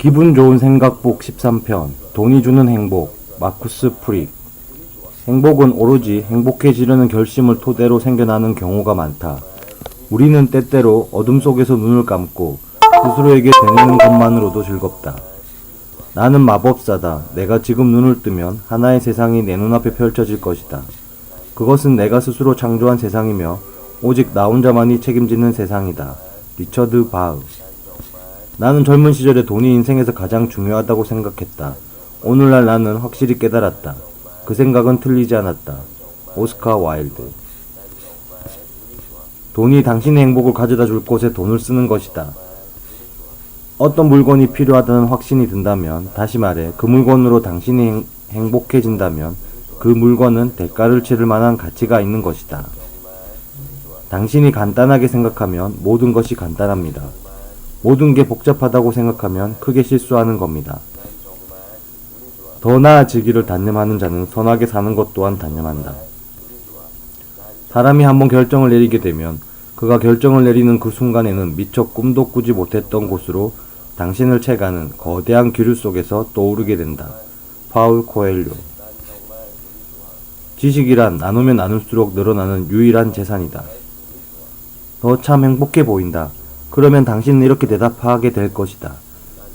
기분 좋은 생각복 13편 돈이 주는 행복 마쿠스 프릭 행복은 오로지 행복해지려는 결심을 토대로 생겨나는 경우가 많다. 우리는 때때로 어둠 속에서 눈을 감고 스스로에게 되뇌는 것만으로도 즐겁다. 나는 마법사다. 내가 지금 눈을 뜨면 하나의 세상이 내 눈앞에 펼쳐질 것이다. 그것은 내가 스스로 창조한 세상이며 오직 나 혼자만이 책임지는 세상이다. 리처드 바흐 나는 젊은 시절에 돈이 인생에서 가장 중요하다고 생각했다. 오늘날 나는 확실히 깨달았다. 그 생각은 틀리지 않았다. 오스카 와일드. 돈이 당신의 행복을 가져다 줄 곳에 돈을 쓰는 것이다. 어떤 물건이 필요하다는 확신이 든다면, 다시 말해, 그 물건으로 당신이 행, 행복해진다면, 그 물건은 대가를 치를 만한 가치가 있는 것이다. 당신이 간단하게 생각하면 모든 것이 간단합니다. 모든 게 복잡하다고 생각하면 크게 실수하는 겁니다. 더 나아지기를 단념하는 자는 선하게 사는 것 또한 단념한다. 사람이 한번 결정을 내리게 되면 그가 결정을 내리는 그 순간에는 미처 꿈도 꾸지 못했던 곳으로 당신을 채가는 거대한 기류 속에서 떠오르게 된다. 파울 코엘료 지식이란 나누면 나눌수록 늘어나는 유일한 재산이다. 너참 행복해 보인다. 그러면 당신은 이렇게 대답하게 될 것이다.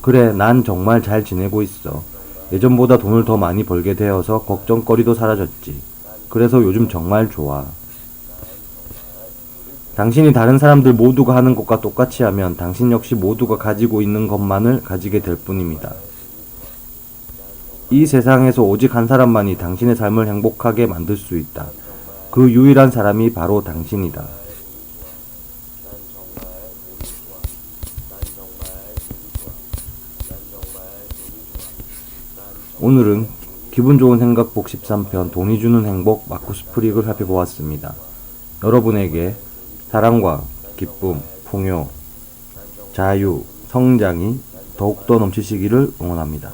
그래, 난 정말 잘 지내고 있어. 예전보다 돈을 더 많이 벌게 되어서 걱정거리도 사라졌지. 그래서 요즘 정말 좋아. 당신이 다른 사람들 모두가 하는 것과 똑같이 하면 당신 역시 모두가 가지고 있는 것만을 가지게 될 뿐입니다. 이 세상에서 오직 한 사람만이 당신의 삶을 행복하게 만들 수 있다. 그 유일한 사람이 바로 당신이다. 오늘은 기분 좋은 생각복 13편 돈이 주는 행복 마쿠스 프릭을 살펴보았습니다. 여러분에게 사랑과 기쁨, 풍요, 자유, 성장이 더욱더 넘치시기를 응원합니다.